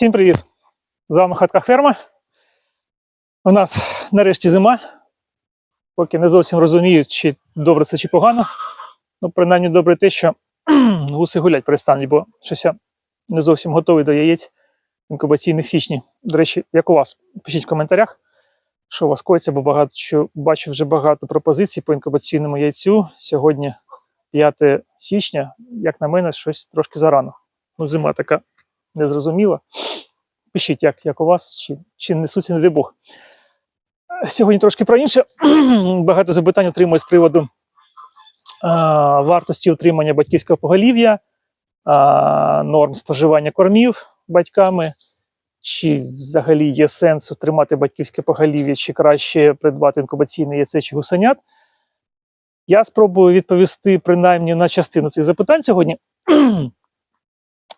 Всім привіт! З вами Хатка Ферма. У нас нарешті зима. Поки не зовсім розумію, чи добре це чи погано. Ну, принаймні добре те, що гуси гулять перестануть, бо щось я не зовсім готовий до яєць інкубаційних січні. До речі, як у вас? Пишіть в коментарях, що у вас коїться, бо багато що бачу вже багато пропозицій по інкубаційному яйцю. Сьогодні 5 січня, як на мене, щось трошки зарано. Ну, зима така незрозуміла. Пишіть, як, як у вас, чи, чи несуться, не дай Бог. Сьогодні трошки про інше. Багато запитань отримую з приводу а, вартості утримання батьківського поголів'я, норм споживання кормів батьками, чи взагалі є сенс утримати батьківське поголів'я, чи краще придбати інкубаційне яйце чи гусенят. Я спробую відповісти принаймні на частину цих запитань сьогодні.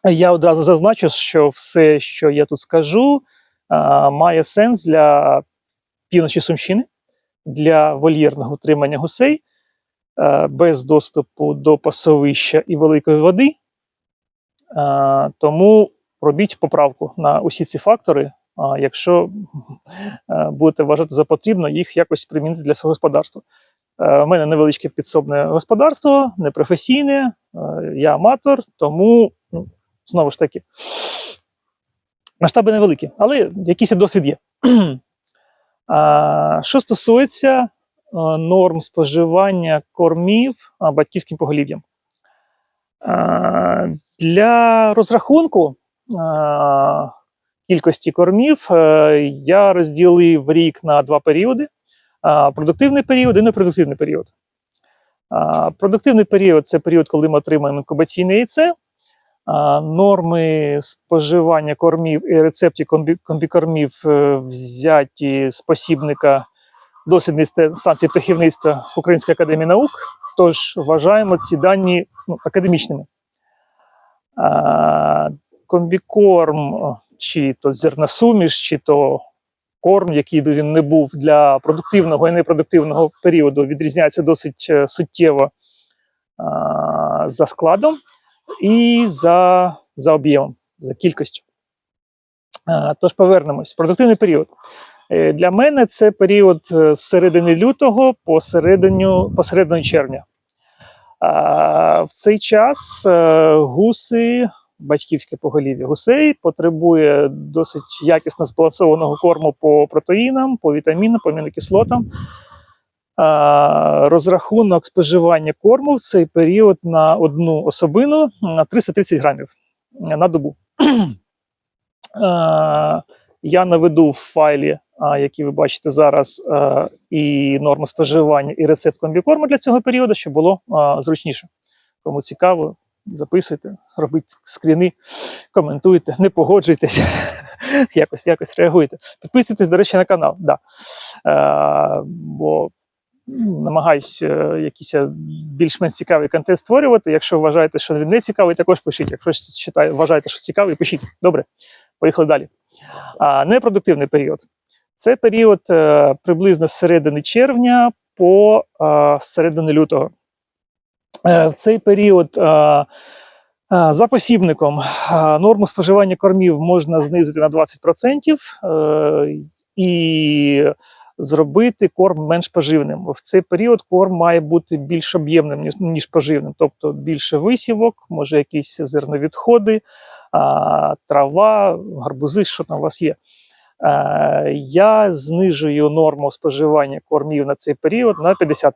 Я одразу зазначу, що все, що я тут скажу, має сенс для півночі Сумщини, для вольєрного утримання гусей без доступу до пасовища і великої води. Тому робіть поправку на усі ці фактори, якщо будете вважати за потрібно їх якось примінити для свого господарства. У мене невеличке підсобне господарство, непрофесійне, я аматор, тому знову ж таки, масштаби невеликі, але якийсь досвід є. А, Що стосується е, норм споживання кормів а, батьківським поголів'ям, А, для розрахунку а, кількості кормів е, я розділив рік на два періоди: а, продуктивний період і непродуктивний період. А, Продуктивний період це період, коли ми отримуємо інкубаційне яйце. Норми споживання кормів і рецепті комбі- комбікормів е, взяті з посібника дослідної станції птахівництва Української академії наук. Тож вважаємо ці дані ну, академічними. Комбікорм, чи то зерносуміш, чи то корм, який би він не був для продуктивного і непродуктивного періоду, відрізняється досить е, суттєво за складом і за, за об'ємом, за кількістю. Тож повернемось. Продуктивний період. Е, Для мене це період е, з середини лютого по середину, по середину червня. В цей час е, гуси, батьківське поголів'я гусей потребує досить якісно збалансованого корму по протеїнам, по вітамінам, по амінокислотам. Розрахунок споживання корму в цей період на одну особину на 330 грамів е, на добу. Я наведу в файлі, який ви бачите зараз, е, і норму споживання, і рецепт комбікорму для цього періоду, щоб було зручніше. Кому цікаво, записуйте, робіть скріни, коментуйте, не погоджуйтесь, якось, якось реагуйте. Підписуйтесь, до речі, на канал. Да. Е, бо намагаюсь е, якийсь е, більш-менш цікавий контент створювати. Якщо вважаєте, що він не цікавий, також пишіть. Якщо вважаєте, що цікавий, пишіть. Добре, поїхали далі. А, непродуктивний період. Це період е, приблизно з середини червня по середини лютого. В цей період за посібником норму споживання кормів можна знизити на 20% е, і зробити корм менш поживним. В цей період корм має бути більш об'ємним, ніж, поживним, тобто більше висівок, може якісь зерновідходи, трава, гарбузи, що там у вас є. Е, Я знижую норму споживання кормів на цей період на 50%.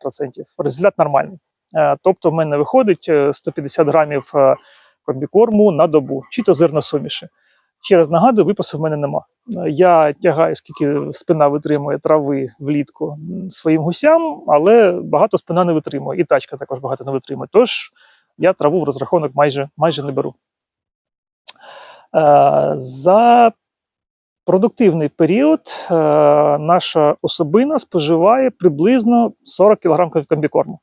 Результат нормальний. Е, Тобто, в мене виходить е, 150 грамів е, комбікорму на добу, чи то зерносуміші. Ще раз нагадую, випасу в мене нема. Е, Я тягаю, скільки спина витримує трави влітку своїм гусям, але багато спина не витримує, і тачка також багато не витримує. Тож я траву в розрахунок майже, майже не беру. Е, За продуктивний період е, наша особина споживає приблизно 40 кг комбікорму.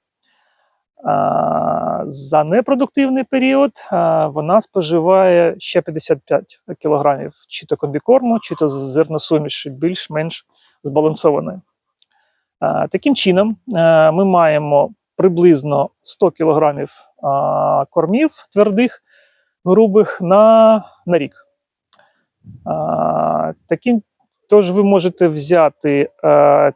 За непродуктивний період вона споживає ще 55 кг чи то комбікорму, чи то зерносуміші більш-менш збалансованої. Таким чином, ми маємо приблизно 100 кг кормів твердих, грубих на, на рік. Таким, тож ви можете взяти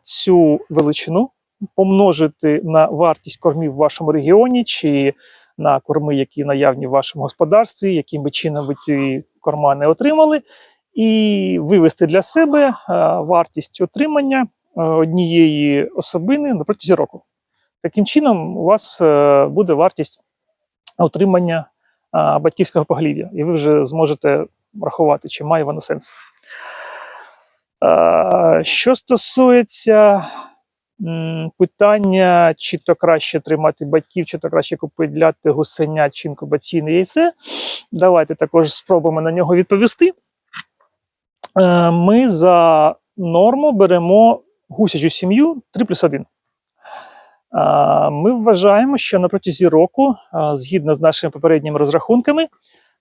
цю величину, помножити на вартість кормів в вашому регіоні чи на корми, які наявні в вашому господарстві, яким би чином ви ті корма не отримали, і вивести для себе е, вартість отримання е, однієї особини на протязі року. Таким чином, у вас е, буде вартість отримання батьківського поглів'я, і ви вже зможете рахувати, чи має воно сенс. Що стосується питання, чи то краще тримати батьків, чи то краще купити гусеня чи інкубаційне яйце, давайте також спробуємо на нього відповісти. Е, Ми за норму беремо гусячу сім'ю 3 плюс 1. Ми вважаємо, що на протязі року, згідно з нашими попередніми розрахунками,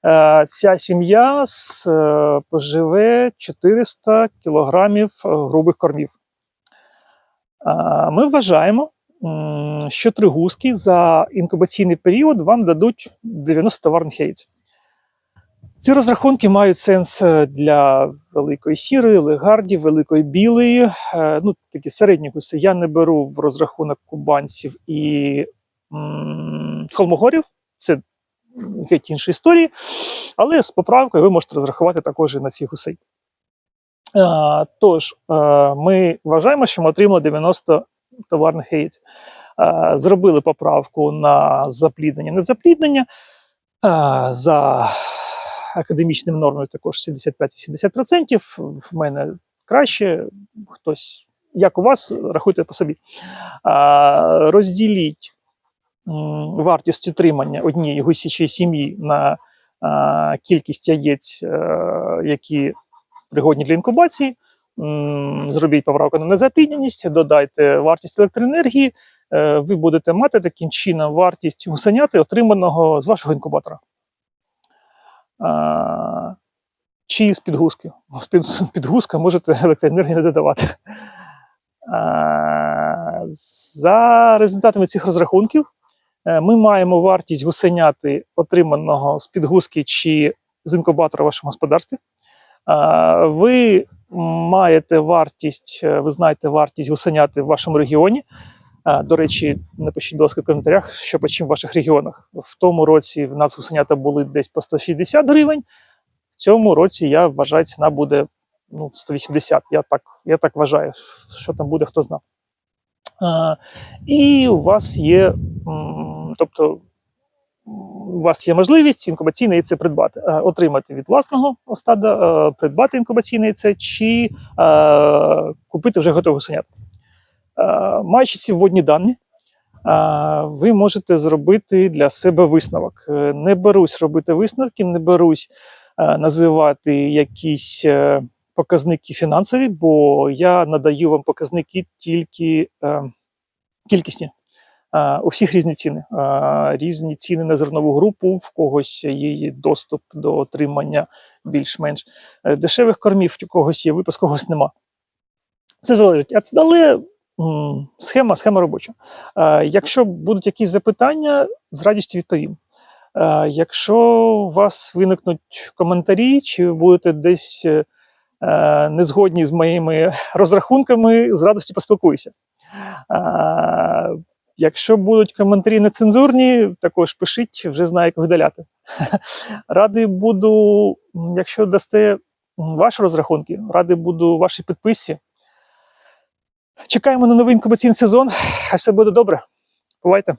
е, ця сім'я е, поживе 400 кілограмів е, грубих кормів. Ми вважаємо, що три гуски за інкубаційний період вам дадуть 90 товарних яєць. Ці розрахунки мають сенс е, для великої сірої, легарді, великої білої, е, ну такі середні гуси. Я не беру в розрахунок кубанців і м, холмогорів. Це геть інші історії. Але з поправкою ви можете розрахувати також і на ці гусей. Е, Тож, е, ми вважаємо, що ми отримали 90 товарних яєць. Е, Зробили поправку на запліднення, не запліднення. Е, За академічним нормою також 75-80%. В мене краще, хтось, як у вас, рахуйте по собі. Розділіть вартість утримання однієї гусячої сім'ї на кількість яєць, які пригодні для інкубації. Зробіть поправку на незаплідненість, додайте вартість електроенергії. е, Ви будете мати таким чином вартість гусеняти, отриманого з вашого інкубатора. Чи з підгузки. З підгузка можете електроенергію не додавати. За результатами цих розрахунків е, ми маємо вартість гусеняти, отриманого з підгузки чи з інкубатора в вашому господарстві. Ви маєте вартість, е, ви знаєте вартість гусеняти в вашому регіоні. До речі, напишіть, будь ласка, в коментарях, що по чим в ваших регіонах. В тому році в нас гусенята були десь по 160 гривень. В цьому році я вважаю, ціна буде ну, 180. Я так, я так вважаю, що там буде, хто знав. І у вас є, тобто, у вас є можливість інкубаційне яйце придбати, е, отримати від власного стада, е, придбати інкубаційне яйце чи е, купити вже готове гусенят. Е, Маючи ці вводні дані, ви можете зробити для себе висновок. Не берусь робити висновки, не берусь називати якісь показники фінансові, бо я надаю вам показники тільки кількісні. Е, У всіх різні ціни. Е, Різні ціни на зернову групу, в когось є доступ до отримання більш-менш е, дешевих кормів, у когось є випуск, когось нема. Це залежить. А це- Але схема, схема робоча. Якщо будуть якісь запитання, з радістю відповім. Якщо у вас виникнуть коментарі, чи ви будете десь е, е, не згодні з моїми розрахунками, з радістю поспілкуюся. Якщо будуть коментарі нецензурні, також пишіть, вже знаю, як видаляти. Радий буду, якщо дасте ваші розрахунки, радий буду вашій підписці. Чекаємо на новий інкубаційний сезон. Хай все буде добре. Бувайте!